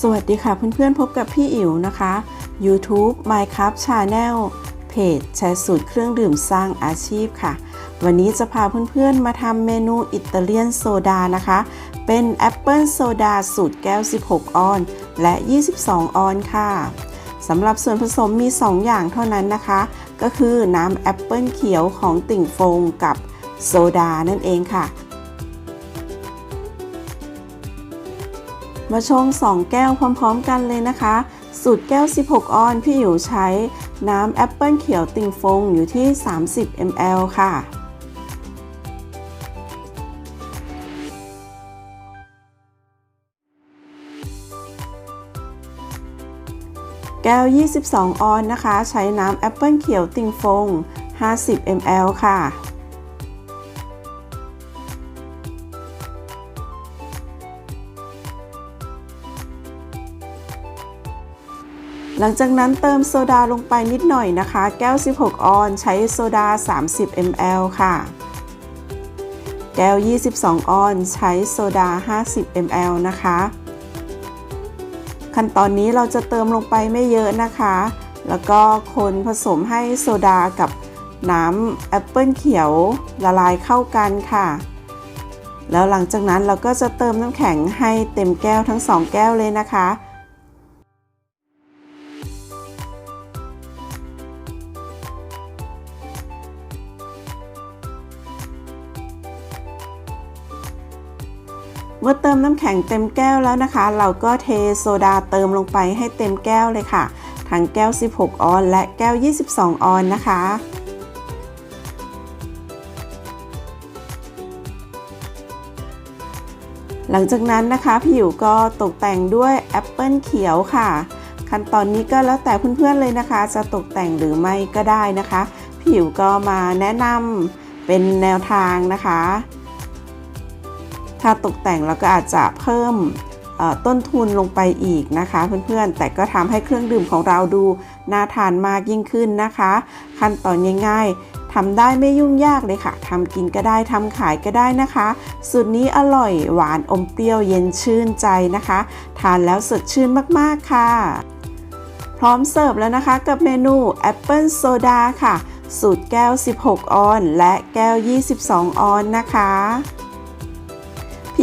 สวัสดีค่ะเพื่อนๆพบกับพี่อิ๋วนะคะ YouTube Minecraft Channel เพจแชร์สูตรเครื่องดื่มสร้างอาชีพค่ะ วันนี้จะพาเพื่อนๆมาทำเมนูอิตาเลียนโซดานะคะ เป็นแอปเปิลโซดาสูตรแก้ว 16 ออน และ 22 ออนค่ะสำหรับส่วนผสมมี 2 อย่างเท่านั้นนะคะ ก็คือน้ำแอปเปิลเขียวของติ่งฟงกับโซดานั่นเองค่ะ มาชง 2 แก้วพร้อมๆกันเลยนะคะ สูตรแก้ว 16 ออน พี่อยู่ใช้น้ำแอปเปิลเขียวติงฟงอยู่ที่ 30 ml ค่ะแก้ว 22 ออนนะคะ ใช้น้ำแอปเปิลเขียวติงฟง 50 ml ค่ะ หลังจากนั้นเติมโซดาลงไปนิดหน่อยนะคะ แก้ว 16 ออนใช้โซดา 30 ml ค่ะ แก้ว 22 ออนใช้โซดา 50 ml นะคะ ขั้นตอนนี้เราจะเติมลงไปไม่เยอะนะคะ แล้วก็คนผสมให้โซดากับน้ำแอปเปิลเขียวละลายเข้ากันค่ะ แล้วหลังจากนั้นเราก็จะเติมน้ำแข็งให้เต็มแก้วทั้ง2แก้วเลยนะคะ เมื่อเติมน้ำแข็งเต็มแก้วแล้วนะคะ เราก็เทโซดาเติมลงไปให้เต็มแก้วเลยค่ะ ทั้งแก้ว 16 ออน และแก้ว 22 ออนนะคะหลังจากนั้นนะคะพี่อยู่ก็ตกแต่งด้วยแอปเปิลเขียวค่ะ ขั้นตอนนี้ก็แล้วแต่เพื่อนๆเลยนะคะ จะตกแต่งหรือไม่ก็ได้นะคะ พี่อยู่ก็มาแนะนำเป็นแนวทางนะคะ ถ้าตกแต่งเราก็อาจจะเพิ่มต้นทุนลงไปอีกนะคะ เพื่อนๆ แต่ก็ทำให้เครื่องดื่มของเราดูน่าทานมากยิ่งขึ้นนะคะ ขั้นตอนง่ายๆทำได้ไม่ยุ่งยากเลยค่ะทำกินก็ได้ทำขายก็ได้นะคะ สูตรนี้อร่อยหวานอมเปรี้ยวเย็นชื่นใจนะคะ ทานแล้วสดชื่นมากๆค่ะ พร้อมเสิร์ฟแล้วนะคะกับเมนูแอปเปิลโซดาค่ะ สูตรแก้ว 16 ออน และแก้ว 22 ออนนะคะ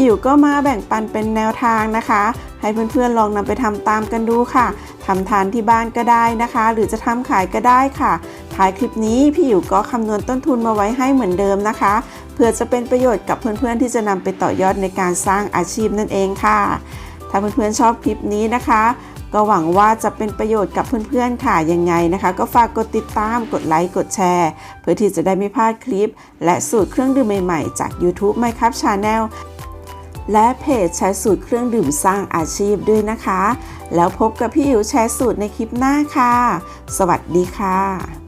อยู่ก็มาแบ่งปันเป็นแนวทางนะคะ ให้เพื่อนๆลองนำไปทำตามกันดูค่ะทำทานที่บ้านก็ได้นะคะ หรือจะทำขายก็ได้ค่ะท้ายคลิปนี้พี่อยู่ก็คำนวณต้นทุนมาไว้ให้เหมือนเดิมนะคะ เพื่อจะเป็นประโยชน์กับเพื่อนๆที่จะนำไปต่อยอดในการสร้างอาชีพนั่นเองค่ะ ถ้าเพื่อนๆชอบคลิปนี้นะคะก็หวังว่าจะเป็นประโยชน์กับเพื่อนๆ ค่ะ ยังไงนะคะ ก็ฝากกดติดตาม กดไลค์ กดแชร์ เพื่อที่จะได้ไม่พลาดคลิป และสูตรเครื่องดื่มใหม่ๆ จาก YouTube Minecraft Channel และเพจแชร์สูตรเครื่องดื่มสร้างอาชีพด้วยนะคะ แล้วพบกับพี่อิ๋วแชร์สูตรในคลิปหน้าค่ะ สวัสดีค่ะ